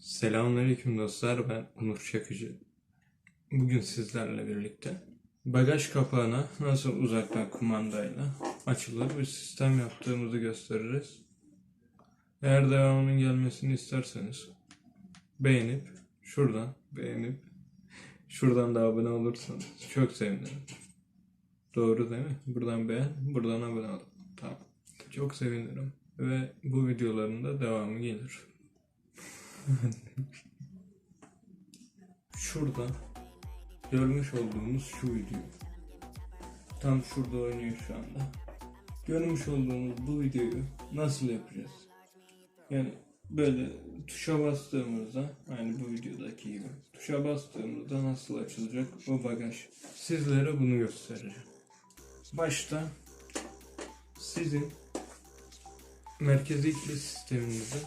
Selamünaleyküm dostlar ben Onur Çakıcı. Bugün sizlerle birlikte bagaj kapağına nasıl uzaktan kumandayla açılır bir sistem yaptığımızı gösteririz. Eğer devamının gelmesini isterseniz beğenip şuradan beğenip şuradan da abone olursanız çok sevinirim. Doğru değil mi? Buradan beğen, buradan abone ol. Tamam. Çok sevinirim. Ve bu videoların da devamı gelir. Şurada görmüş olduğumuz şu video. Tam şurada oynuyor şu anda. Görmüş olduğumuz bu videoyu nasıl yapacağız? Yani böyle tuşa bastığımızda aynı bu videodaki gibi tuşa bastığımızda nasıl açılacak o bagaj. Sizlere bunu göstereceğim. Başta sizin merkezi kilit sisteminizde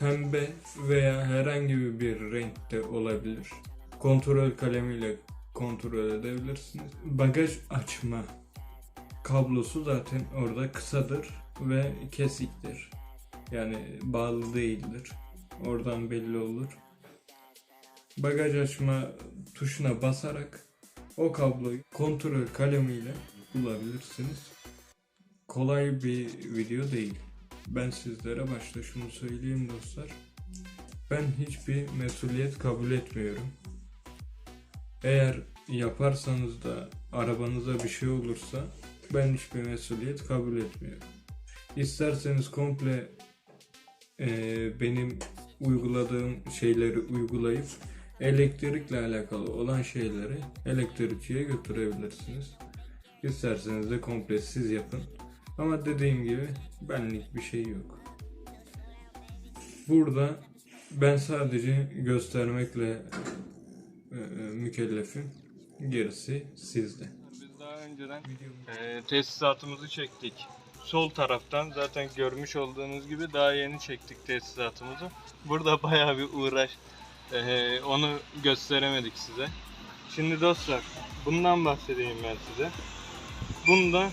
pembe veya herhangi bir renkte olabilir. Kontrol kalemiyle kontrol edebilirsiniz. Bagaj açma kablosu zaten orada kısadır ve kesiktir. Yani bağlı değildir. Oradan belli olur. Bagaj açma tuşuna basarak o kabloyu kontrol kalemiyle bulabilirsiniz. Kolay bir video değil. Ben sizlere başta şunu söyleyeyim dostlar. Ben hiçbir mesuliyet kabul etmiyorum. Eğer yaparsanız da arabanıza bir şey olursa ben hiçbir mesuliyet kabul etmiyorum. İsterseniz komple eee, benim uyguladığım şeyleri uygulayıp elektrikle alakalı olan şeyleri elektrikçiye götürebilirsiniz. İsterseniz de komple siz yapın. Ama dediğim gibi benlik bir şey yok. Burada ben sadece göstermekle e, e, mükellefim. Gerisi sizde. Biz daha önceden e, tesisatımızı çektik. Sol taraftan zaten görmüş olduğunuz gibi daha yeni çektik tesisatımızı. Burada bayağı bir uğraş. E, onu gösteremedik size. Şimdi dostlar bundan bahsedeyim ben size. Bunda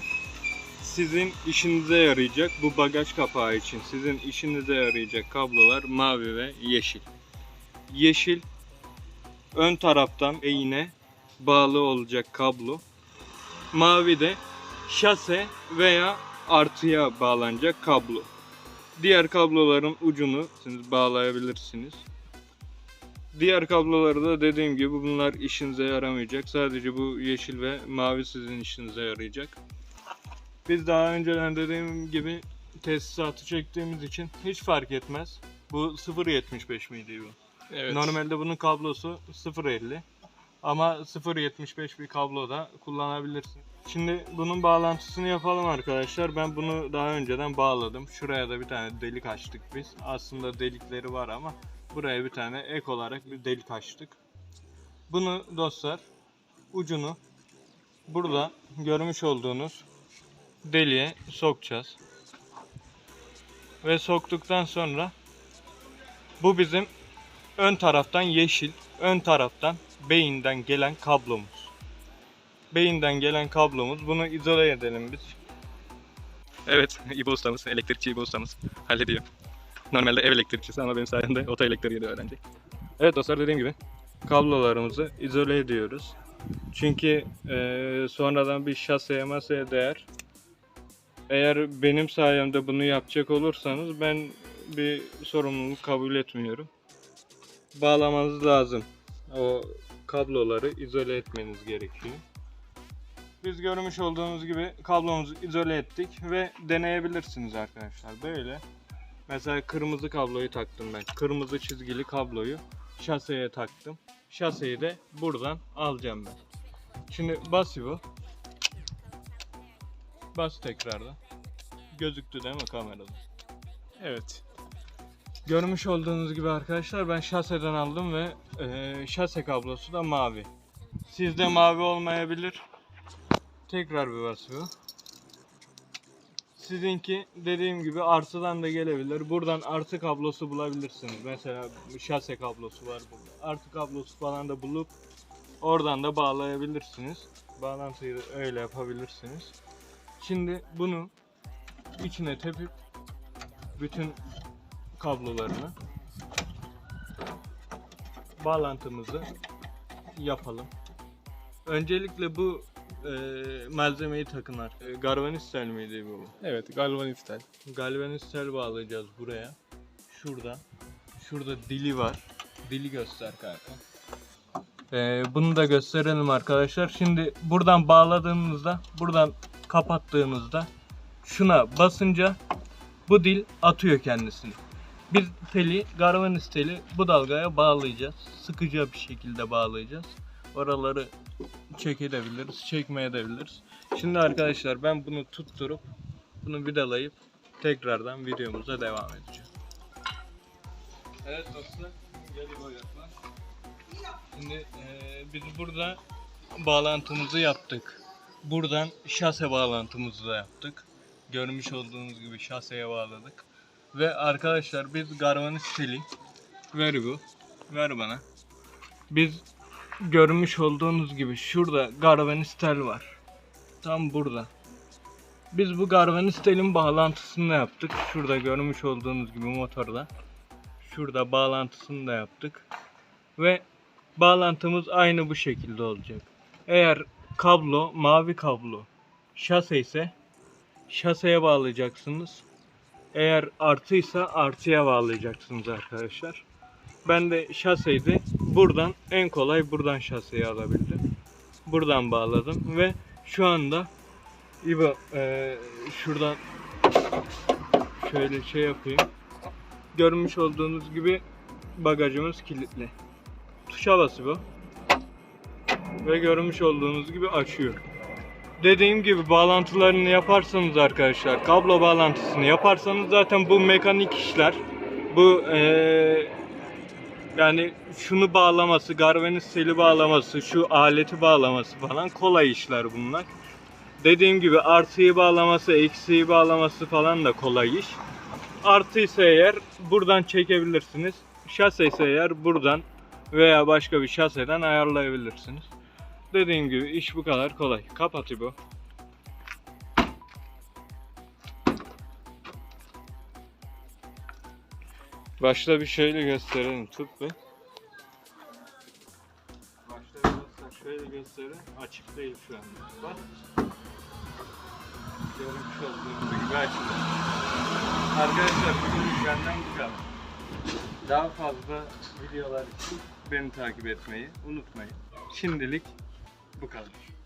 sizin işinize yarayacak bu bagaj kapağı için sizin işinize yarayacak kablolar mavi ve yeşil. Yeşil ön taraftan eğine bağlı olacak kablo. Mavi de şase veya artıya bağlanacak kablo. Diğer kabloların ucunu siz bağlayabilirsiniz. Diğer kabloları da dediğim gibi bunlar işinize yaramayacak. Sadece bu yeşil ve mavi sizin işinize yarayacak. Biz daha önceden dediğim gibi tesisatı çektiğimiz için hiç fark etmez. Bu 0.75 miydi bu? Evet. Normalde bunun kablosu 0.50 ama 0.75 bir kablo da kullanabilirsin. Şimdi bunun bağlantısını yapalım arkadaşlar. Ben bunu daha önceden bağladım. Şuraya da bir tane delik açtık biz. Aslında delikleri var ama buraya bir tane ek olarak bir delik açtık. Bunu dostlar ucunu burada görmüş olduğunuz deliğe sokacağız. Ve soktuktan sonra bu bizim ön taraftan yeşil, ön taraftan beyinden gelen kablomuz. Beyinden gelen kablomuz. Bunu izole edelim biz. Evet, İbo ustamız, elektrikçi İbo ustamız hallediyor. Normalde ev elektrikçisi ama benim sayemde oto elektriği de öğrenecek. Evet dostlar dediğim gibi Kablolarımızı izole ediyoruz. Çünkü eee, sonradan bir şaseye masaya değer. Eğer benim sayemde bunu yapacak olursanız ben bir sorumluluk kabul etmiyorum. Bağlamanız lazım. O kabloları izole etmeniz gerekiyor. Biz görmüş olduğunuz gibi kablomuzu izole ettik ve deneyebilirsiniz arkadaşlar. Böyle. Mesela kırmızı kabloyu taktım ben. Kırmızı çizgili kabloyu şaseye taktım. Şaseyi de buradan alacağım ben. Şimdi bas bu. Bas tekrardan. Gözüktü değil mi kamerada? evet. Görmüş olduğunuz gibi arkadaşlar ben şaseden aldım ve eee, şase kablosu da mavi. Sizde mavi olmayabilir. Tekrar bir basıyor. Sizinki dediğim gibi artıdan da gelebilir. Buradan artı kablosu bulabilirsiniz. Mesela şase kablosu var burada. Artı kablosu falan da bulup oradan da bağlayabilirsiniz. Bağlantıyı öyle yapabilirsiniz. Şimdi bunu içine tepip bütün kablolarını bağlantımızı yapalım. Öncelikle bu e, malzemeyi takın ar- e, Galvanistel miydi bu? Evet, galvanistel. Galvanistel bağlayacağız buraya. Şurada. Şurada dili var. Dili göster kanka. Ee, bunu da gösterelim arkadaşlar. Şimdi buradan bağladığınızda, buradan kapattığınızda şuna basınca bu dil atıyor kendisini. Biz teli, Garvanis teli bu dalgaya bağlayacağız. Sıkıca bir şekilde bağlayacağız. Oraları çekebiliriz, çekmeyebiliriz. Şimdi arkadaşlar ben bunu tutturup bunu vidalayıp tekrardan videomuza devam edeceğim. Evet dostlar, gel İbo yaklaş. Şimdi eee, biz burada bağlantımızı yaptık. Buradan şase bağlantımızı da yaptık. Görmüş olduğunuz gibi şaseye bağladık. Ve arkadaşlar biz Garvanis teli ver bu. Ver bana. Biz görmüş olduğunuz gibi şurada Garvanis tel var. Tam burada. Biz bu Garvanis telin bağlantısını da yaptık. Şurada görmüş olduğunuz gibi motorda. Şurada bağlantısını da yaptık. Ve bağlantımız aynı bu şekilde olacak. Eğer kablo, mavi kablo şase ise şaseye bağlayacaksınız. Eğer artıysa artıya bağlayacaksınız arkadaşlar. Ben de şaseydi. Buradan en kolay buradan şaseyi alabildim. Buradan bağladım ve şu anda İbo eee, şuradan şöyle şey yapayım. Görmüş olduğunuz gibi bagajımız kilitli. Tuşa bası bu. Ve görmüş olduğunuz gibi açıyor. Dediğim gibi bağlantılarını yaparsanız arkadaşlar, kablo bağlantısını yaparsanız zaten bu mekanik işler. Bu eee, yani şunu bağlaması, Garvenis seli bağlaması, şu aleti bağlaması falan kolay işler bunlar. Dediğim gibi artıyı bağlaması, eksiği bağlaması falan da kolay iş. Artı ise eğer buradan çekebilirsiniz. Şase ise eğer buradan veya başka bir şaseden ayarlayabilirsiniz. Dediğim gibi iş bu kadar kolay. Kapat bu. Başta bir şöyle gösterelim. Tut be. Başta göster. Şöyle gösterelim. Açık değil şu anda. Bak. Görmüş olduğunuz gibi açıldı. Arkadaşlar bugün benden bu kadar. Daha fazla videolar için beni takip etmeyi unutmayın. Şimdilik bu kadar.